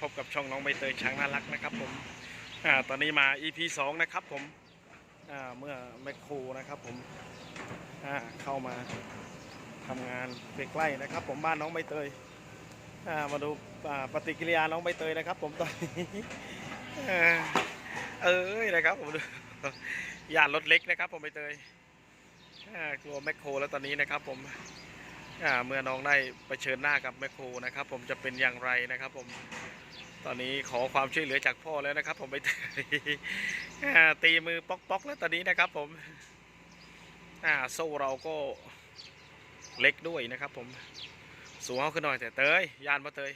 พบกับช่องน้องใบเตยช้างน่ารักนะครับผมอ่าตอนนี้มา EP 2 นะครับผมอ่าเมื่อแมคโครนะครับผมอ่าเข้ามาทำงานใกล้ๆนะครับ ผมบ้านน้องใบเตยอ่ามาดูอ่าปฏิกิริยาน้องใบเตยนะครับ ผมตอนนี้เอ้ยนะครับผมย่านรถเล็กนะครับผมใบเตยกลัวแมคโครแล้วตอนนี้นะครับผมเมื่อน้องได้ไปเชิญหน้ากับแมคโครนะครับ ผมจะเป็นอย่างไรนะครับผม อนนี้ขอความช่วยเหลือจากพ่อแล้วนะครับ ผมไปตีมือป๊อกๆแล้วตอนนี้นะครับผมอ่าโซ่เราก็เล็กด้วยนะครับ ผมสูงเอาขึ้นหน่อยแต่เตยยานมาเตย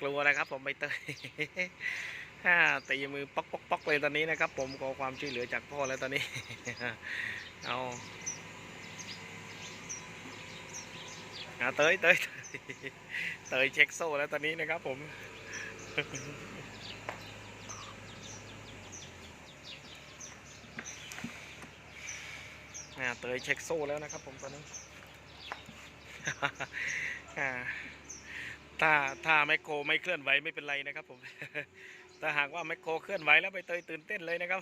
กลัวนะครับ ผมไปเตยตีมือป๊อกป๊อกป๊อกเลยตอนนี้นะครับ ผมขอความช่วยเหลือจากพ่อแล้วตอนนี้ เอา อ่าเตยเตยเตยเช็คโซ่แล้วตอนนี้นะครับผมอ่าเตยเช็คโซ่แล้วนะครับผมตอนนี้อ่าถ้าถ้าไมโครไม่เคลื่อนไหวไม่เป็นไรนะครับผมถ้าหากว่าไมโครเคลื่อนไหวแล้วใบเตยตื่นเต้นเลยนะครับ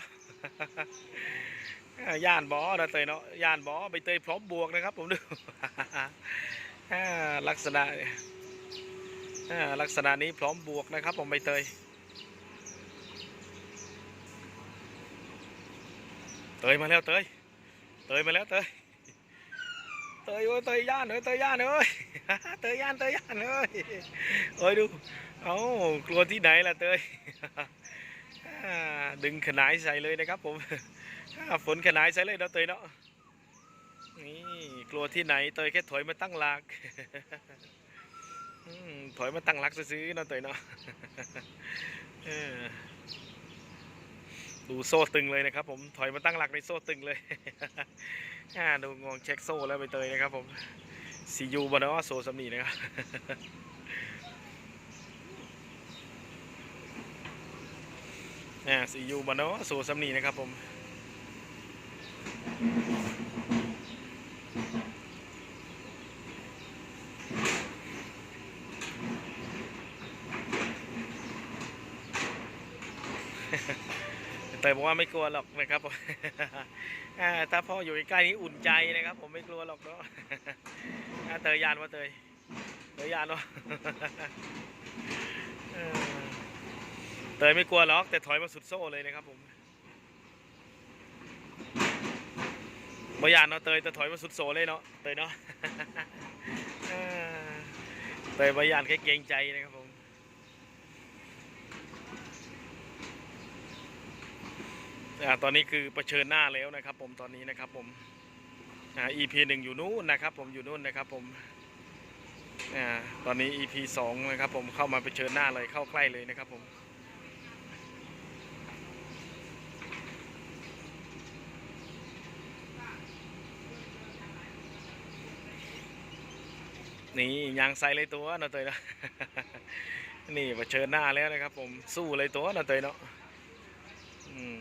ย่านบอนะเตยเนาะย่านบอใบเตยพร้อมบวกนะครับผมดู ลักษณะลักษณะนี้พร้อมบวกนะครับผมใบเตย เตยมาแล้วเตย เตยมาแล้วเตย เตยโอ้ยเตยย่านเอ้ยเตยย่านเอ้ยเตยย่านเตยย่านเอ้ยเอ้ยดู เอ้ากลัวที่ไหนล่ะเตย ดึงขนายใส่เลยนะครับผมฝนขนายใส่เลยเนาะเตยเนาะ นี่กลัวที่ไหนเตยแค่ถอยมาตั้งหลักถอยมาตั้งหลักซื้อๆนะเตยเนาะดูโซ่ตึงเลยนะครับ ผมถอยมาตั้งหลักในโซ่ตึงเลยดูงองเช็คโซ่แล้วไปเตยนะครับผมซียูบเนาะโซ่สำนีนะครับซียูบเนาะโซ่สำนีนะครับผม เต ยบอกว่าไม่กลัวหรอกนะครับผมถ้าพ่ออยู่ใกล้นี้อุ่นใจนะครับ ผมไม่กลัวหรอกเนาะเตยยานว่าเตยเตยยานวะเออเตยไม่กลัวหรอก แต่ถอยมาสุดโซ่เลยนะครับผมบยานเนาะเตยแต่ถอยมาสุดโซ่เลยเนาะเตยเนาะเออเตยบยานแค่เกรงใจนะครับผม อ่าตอนนี้คือเผชิญหน้าแล้วนะครับ ผมตอนนี้นะครับผมอ่า EP หนึ่งอยู่นู่นนะครับ ผมอยู่นู่นนะครับ ผมอ่าตอนนี้ EP สองนะครับ ผมเข้ามาเผชิญหน้าเลยเข้าใกล้เลยนะครับ ผมนี่ยางใส่เลยตัวนาะเตยนะนี่เผชิญหน้าแล้วนะครับ ผมสู้เลยตัวนาะเตยเนาะอืม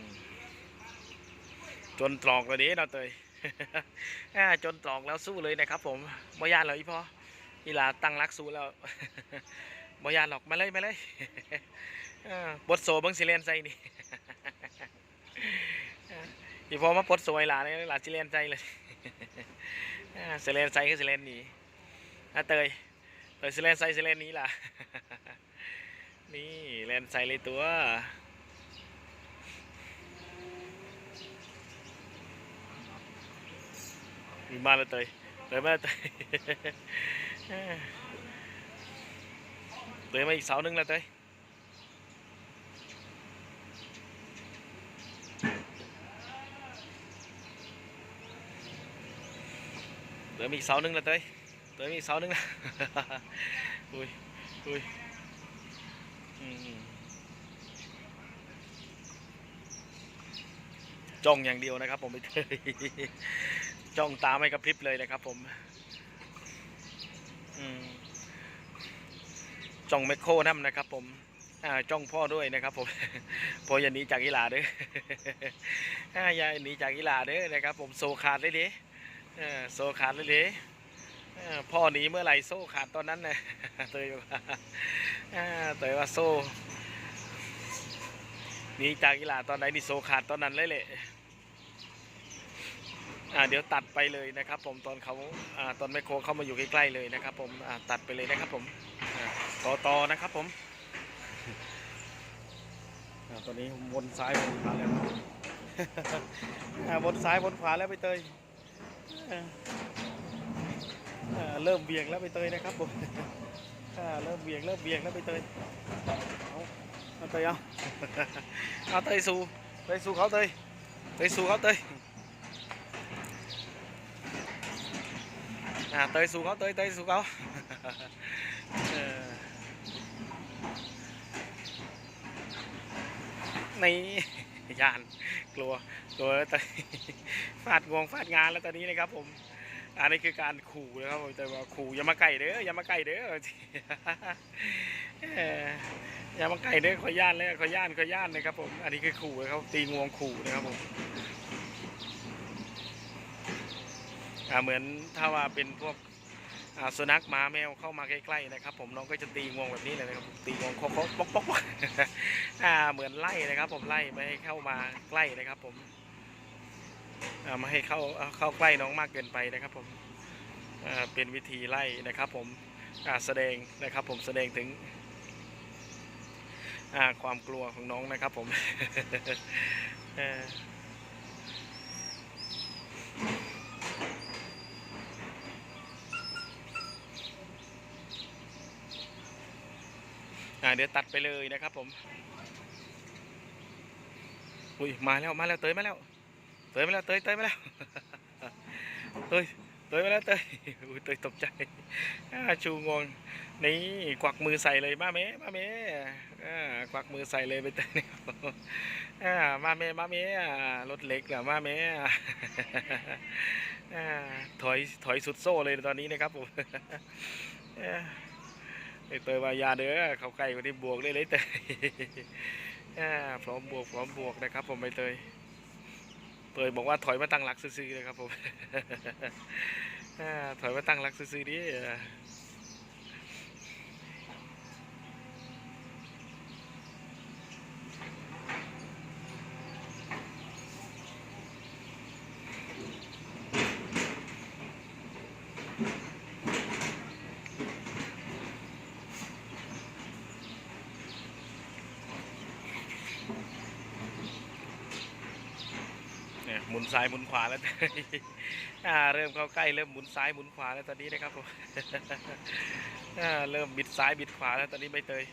จนตรอกเลยดิเราเตยจนตรอกแล้วสู้เลยนะครับ ผมบ่ยานหรออีพ่ออีลาตั้งรักสู้แล้วบ่ยานหรอกมาเลยมาเลยบทโซเบังสิเลนใจนี่อ่าอีพ่อมาปดโซไอหลาเลยหลาสิเลนใจเลยสิเลนใจคือสิเลนนีอะเตยเตยสิเลนใจสิเลนนี้ล่ะนี่เลนใจเลยตัว มีมาแล้วเตยเตยมาเตยเตยมาอีกเสาหนึ่งแล้วเตยเตยมีอีกเสาหนึ่งแล้วเตยเตยมีอีกเสาหนึ่งแล้วอุ้ยอุ้ยจ้องอย่างเดียวนะครับผมไปเตย จ้องตาไม่กระพริบเลยนะครับผมจ้องแมคโครน้ำนะครับ ผมจ้องพ่อด้วยนะครับ ผมพ่ออย่าหนีจากกีฬาเด้ออ่าย่าหนีจากกีฬาเด้อนะครับ ผมโซขาดเลยเด้โซขาดเลยเด้พ่อหนีเมื่อไหร่โซ่ขาดตอนนั้นนะเตยบอกว่าเตยว่าโซ่หนีจากกีฬาตอนไหนนี่โซขาดตอนนั้นเลยแหละ เดี๋ยวตัดไปเลยนะครับ ผมตอนเขาอ่าตอนแมคโครเข้ามาอยู่ใกล้ๆเลยนะครับ ผมอ่าตัดไปเลยนะครับ ผมอ่าต่อต่อนะครับ ผมอ่าตอนนี้วนซ้ายวนขวาแล้วอ่าวนซ้ายวนขวาแล้วไปเตยอ่าอ่าเริ่มเบี่ยงแล้วไปเตยนะครับผมอ่าเริ่มเบี่ยงเริ่มเบี่ยงแล้วไปเตยเอาเอาเตยเอาเอาเตยสู่เตยสู่เขาเตยเตยสู่เขาเตย อ่าเตยสู่เขาเตยเตยสู่เขาเออนี่ยานกลัวกลัวเตยฟาดงวงฟาดงานแล้วตอนนี้นะครับผมอันนี้คือการขู่นะครับผมแต่ว่าขู่อย่ามาไก่เด้ออย่ามาไก่เด้อเอ่ออย่ามาไก่เด้อขอย่านเลยขอย่านขอย่านนะครับผมอันนี้คือขู่นะครับตีงวงขู่นะครับผม อ่าเหมือนถ้าว่าเป็นพวกอ่าสุนัขหมาแมวเข้ามาใกล้ๆนะครับ ผมน้องก็จะตีงวงแบบนี้เลยนะครับตีงวงเคาะๆป๊อกป๊อกป๊อกอ่าเหมือนไล่นะครับ ผมไล่ไม่ให้เข้ามาใกล้นะครับ ผมอ่าไมาให้เข้าเอาเข้าใกล้น้องมากเกินไปนะครับ ผมอ่าเป็นวิธีไล่นะครับ ผมอ่าแสดงนะครับ ผมแสดงถึงอ่าความกลัวของน้องนะครับ ผม เอ่ออ่าเดี๋ยวตัดไปเลยนะครับผม อุ้ยมาแล้วมาแล้วเตยมาแล้ว เตยมาแล้วเตยเตยมาแล้วเตยเตยมาแล้วเตยอุ้ยเตยตกใจชูงวงนี่กวักมือใส่เลยมาเมมาเม่กวักมือใส่เลยไปเตยนี่อ่ามาเมมาเม่รถเล็กอมาเม่ถอยถอยสุดโซ่เลยตอนนี้นะครับผม ไอเตยว่ายาเด้อเขาใกล้กว่านี้บวกเลยเลยเตยพร้อมบวกพร้อมบวกนะครับ ผมไปเตยเปิดบอกว่าถอยมาตั้งหลักซื้อๆเลยครับผมถอยมาตั้งหลักซื้อๆดิ หมุนซ้ายหมุนขวาแล้วอ่าเริ่มเข้าใกล้เริ่มหมุนซ้ายหมุนขวาแล้วตอนนี้นะครับผมอ่าเริ่มบิดซ้ายบิดขวาแล้วตอนนี้ใบเตย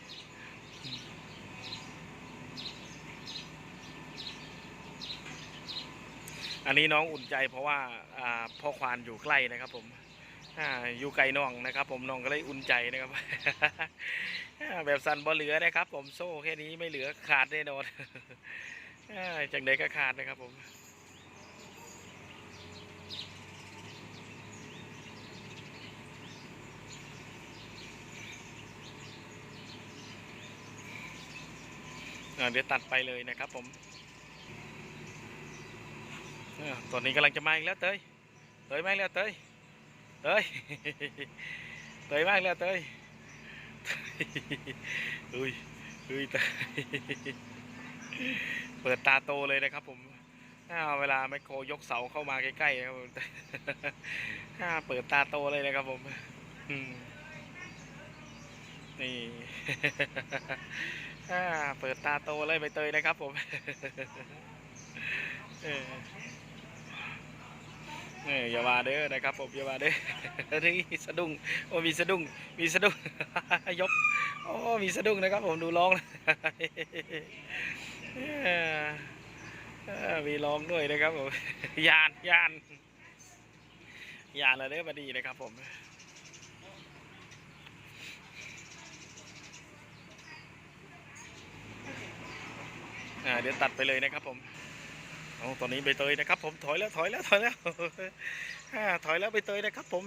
อันนี้น้องอุ่นใจเพราะว่าอ่าพ่อควานอยู่ใกล้นะครับผมอ่าอยู่ไกลน้องนะครับ ผมน้องก็เลยอุ่นใจนะครับแบบสันบ่เหลือนะครับ ผมโซ่แค่นี้ไม่เหลือขาดแน่นอนจากไหนก็ขาดนะครับผม เดี๋ยวตัดไปเลยนะครับผมตอนนี้กำลังจะมาอีกแล้วเตยเตยมาอีกแล้วเตยเตยเตยมาอีกแล้วเตยอุ้ยอุ้ยเตยเปิดตาโตเลยนะครับผมเวลาไมโครยกเสาเข้ามาใกล้ๆครับผมเปิดตาโตเลยนะครับผมนี่ อ่าเปิดตาโตเลยใบเตยนะครับผมเออออย่ามาเด้อนะครับผมอย่ามาเด้อนี่สะดุ้งโอ้มีสะดุ้งมีสะดุ้งยกโอ้มีสะดุ้งนะครับ ผมดูร้องเออเออมีร้องด้วยนะครับผมยานยานยานอะไรเด้อมาดีนะครับผม อ่าเดี๋ยวตัดไปเลยนะครับผมโอ้ตอนนี้ใบเตยนะครับ ผมถอยแล้วถอยแล้วถอยแล้วอ่าถอยแล้วใบเตยนะครับ ผม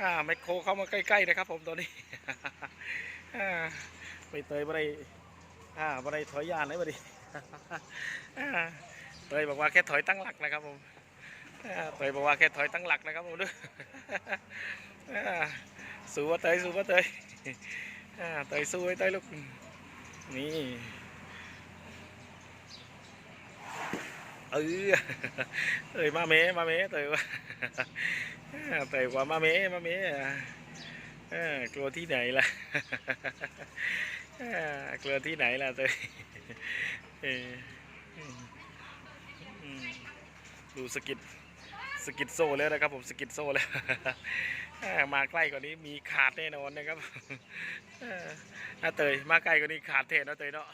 อ่าไมโครเข้ามาใกล้ๆนะครับ ผมตอนนี้อ่าใบเตยบ่ได้อ่าบ่ไดถอยยานเลยบ่ดิอ่าเตยบอกว่าแค่ถอยตั้งหลักนะครับ ผมเตยบอกว่าแค่ถอยตั้งหลักนะครับผมด้วยสู้ว่าเตยสู้ว่าเตยเตยสู้ไว้เตยลูกนี่ เออเตยมาเมมาเมเตยว่าเตยว่ามาเมมาเมะกลัวที่ไหนล่ะกลัวที่ไหนล่ะเตยดูสกิดสกิดโซ่แล้วนะครับผมสกิดโซ่แล้วมาใกล้กว่านี้มีขาดแน่นอนนะครับอ่าอ่าเตยมาใกล้กว่านี้ขาดเทนนะเตยเนาะ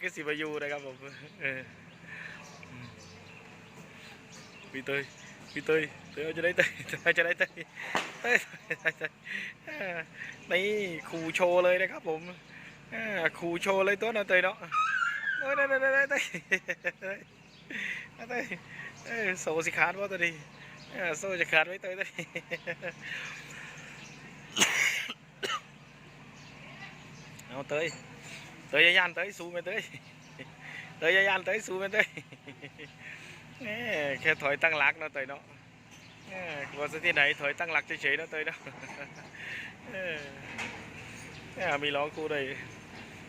คือสิบายูนะครับผมเออ พี่เตยพี่เตยเตยเอาจะได้เตยเตยจะได้เตยเตยเตยเตยอ่านี่ครูโชว์เลยนะครับผมอ่าครูโชว์เลยตัวนะเตยเนาะโอ้ยเตยเตยเตยเออโซ่สิขาดว่าตัวนี้เออโซ่จะขาดไว้เตยเตยเอาเตยเตยยายนเตยสู้ไหมเตยเตยยายนเตยสู้ไหมเตย แค่ถอยตั้งหลักเนาะเตยเนาะกลัวซะที่ไหนถอยตั้งหลักเฉยๆเนาะเตยเนาะเออแหม่มีร้องกูเลย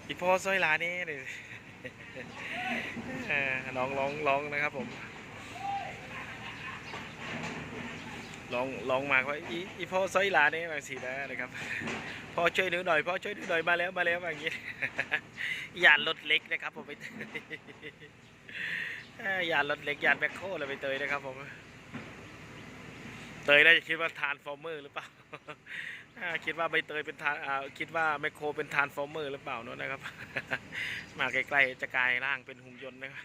อีพ่อซอยหลานี่เลยเออร้องร้องร้องนะครับผมลองลองมาว่าอีอีพ่อซอยหลานี่บางสีนะนะครับพ่อช่วยหนูหน่อยพ่อช่วยหนูหน่อยมาแล้วมาแล้วอย่างงี้ยานรถเล็กนะครับผมไปเต ยานรถเล็กยานแบคโคเลยไปเตยนะครับผมเตยน่าจะคิดว่าทานฟอร์เมอร์หรือเปล่าคิดว่าใบเตยเป็นทานคิดว่าแมคโครเป็นทานฟอร์เมอร์หรือเปล่านอะนนะครับ มาใกล้ๆจะกลายร่างเป็นหุ่นยนต์นะครับ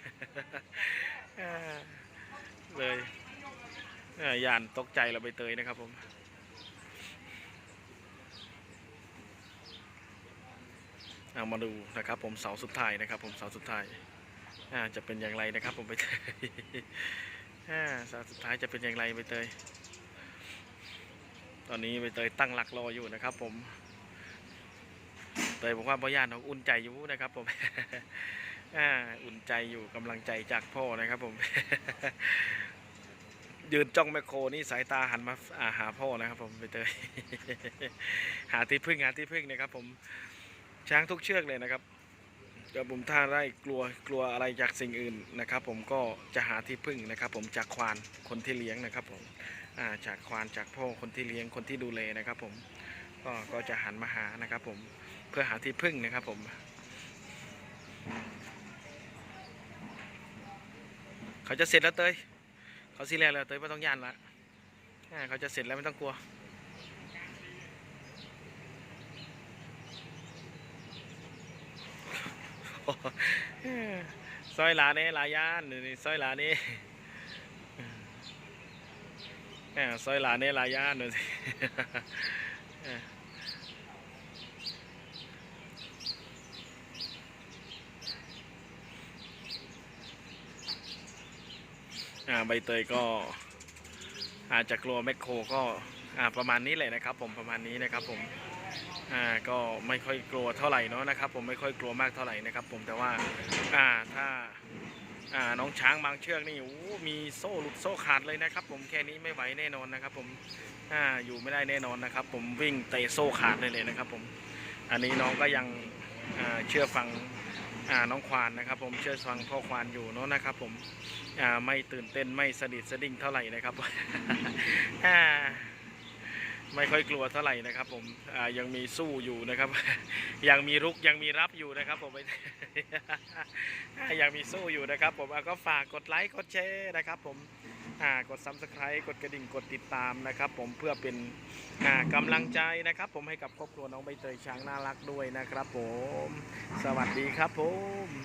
เลยยานตกใจเราใบเตยนะครับผมเอามาดูนะครับผมเสาสุดท้ายนะครับผมเสาสุดท้าย จะเป็นอย่างไรนะครับผมใบเตยอ่าสาสุดท้ายจะเป็นอย่างไรใบเตย ตอนนี้ใบเตยตั้งหลักรออยู่นะครับ ผม เตยบอกว่าพ่อย่านของอุ่นใจอยู่นะครับผมอ่าอุ่นใจอยู่กำลังใจจากพ่อนะครับผม ยืนจ้องแมคโครนี่สายตาหันมาอ่าหาพ่อนะครับ ผมไปเตย หาที่พึ่งหาที่พึ่งนะครับ ผมช้างทุกเชือกเลยนะครับ เดี๋ยวผมถ้าได้กลัวกลัวอะไรจากสิ่งอื่นนะครับ ผมก็จะหาที่พึ่งนะครับ ผมจากควานคนที่เลี้ยงนะครับผมาจากควานจากพ่อคนที่เลี้ยงคนที่ดูแลนะครับ ผมก็ก็จะหันมาหานะครับ ผมเพื่อหาที่พึ่งนะครับ ผมเขาจะเสร็จแล้วเตยเขาซีเรียแล้วเตยไม่ต้องย่านละเขาจะเสร็จแล้วไม่ต้องกลัว ซอยหลานี่หลายย่านนี่ซอยหลานี่ซอยหลานี่หลายย่านดูสิอ่ใบเตยก็อาจจะกลัวแมคโครก็ประมาณนี้เลยนะครับ ผมประมาณนี้นะครับผม อ่าก็ไม่ค่อยกลัวเท่าไหร่เนาะนะครับ ผมไม่ค่อยกลัวมากเท่าไหร่นะครับ ผมแต่ว่าอ่าถ้าอ่าน้องช้างบางเชือกนี่โอ้มีโซ่หลุดโซ่ขาดเลยนะครับ ผมแค่นี้ไม่ไหวแน่นอนนะครับ ผมอ่าอยู่ไม่ได้แน่นอนนะครับ ผมวิ่งเตะโซ่ขาดเลยเลยนะครับ ผมอันนี้น้องก็ยังอ่าเชื่อฟังอ่าน้องควานนะครับ ผมเชื่อฟังพ่อควานอยู่เนาะนะครับ ผมอ่าไม่ตื่นเต้นไม่สะดิดสะดิ้งเท่าไหร่นะครับอ่า ไม่ค่อยกลัวเท่าไหร่นะครับ ผมยังมีสู้อยู่นะครับ ยังมีรุกยังมีรับอยู่นะครับ ผมยังมีสู้อยู่นะครับ ผมก็ฝากกดไลค์กดแชร์นะครับ ผมกด subscribe กดกระดิ่งกดติดตามนะครับ ผมเพื่อเป็นอ่ากำลังใจนะครับ ผมให้กับครอบครัวน้องใบเตยช้างน่ารักด้วยนะครับ ผม สวัสดีครับผม